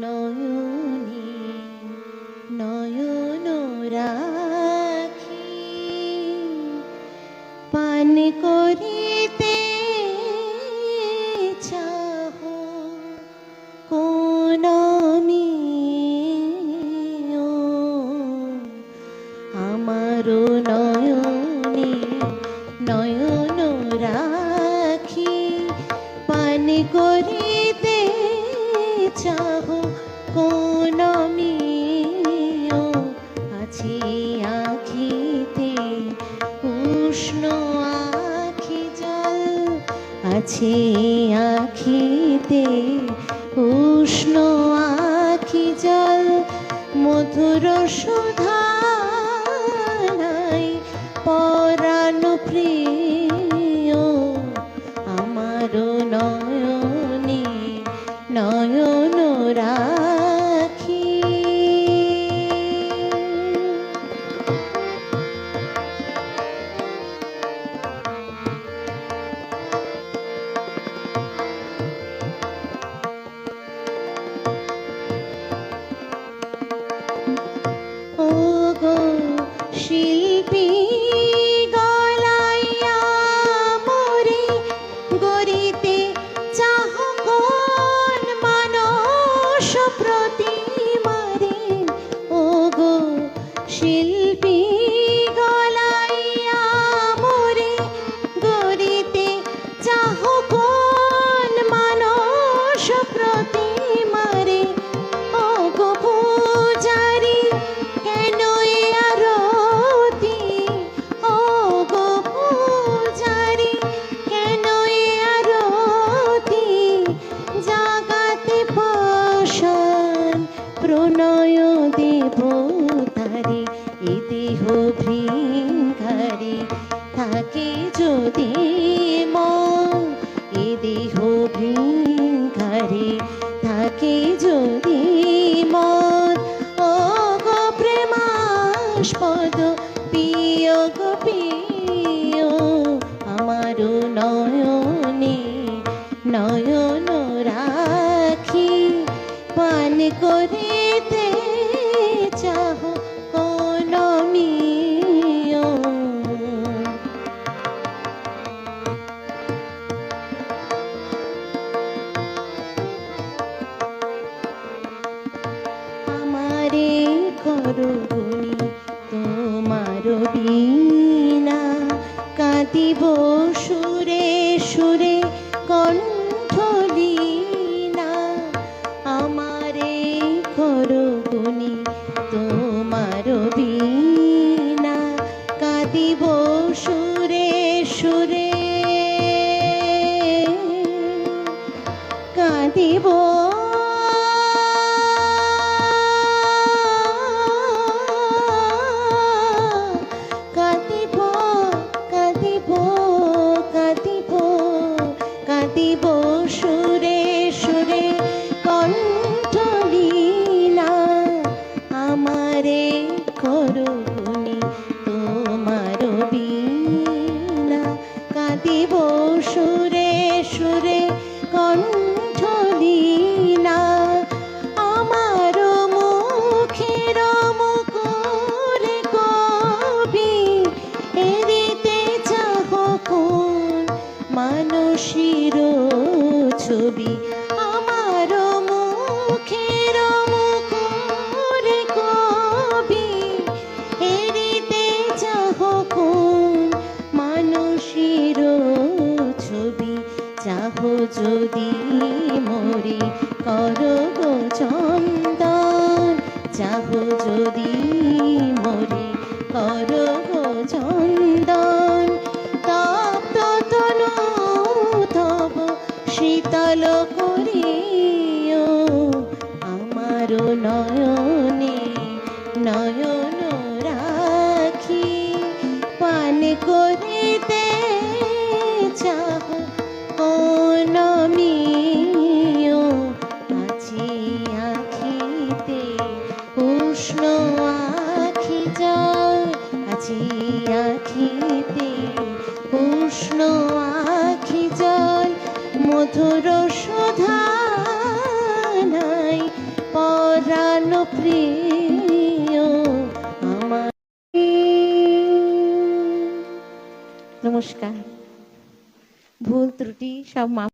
নয়নে আছে আখিতে উষ্ণ আখি জল মধুর সুধা পরাণ প্রিয়। প্রণয় দেবতারে এ দেহ ভৃঙ্গারে থাকে যদি মন, এ দেহ ভৃঙ্গারে থাকে যদি মন ও গো প্রিয় গো প্রিয় আমার নয়নে নয়ন করুণী তোমার বিনা কাঁদিব সুরে সুরে কণ্ঠলীনা আমারে করুণী তোমার বিনা কাঁদিব সুরে সুরে। কাঁদিব সুরে কণ্ঠলীলা আমার মুখের মুকুরে কবি এরিতে চাহ কোন মানসির ছবি। যদি মরি কর গো চন্দন চাহ যদি মরি কর গো চন্দন। তপ্ত তনু তব শীতল করিও আমার নয়নে, নয়ন নমস্কার। ভুল ত্রুটি সব মাফ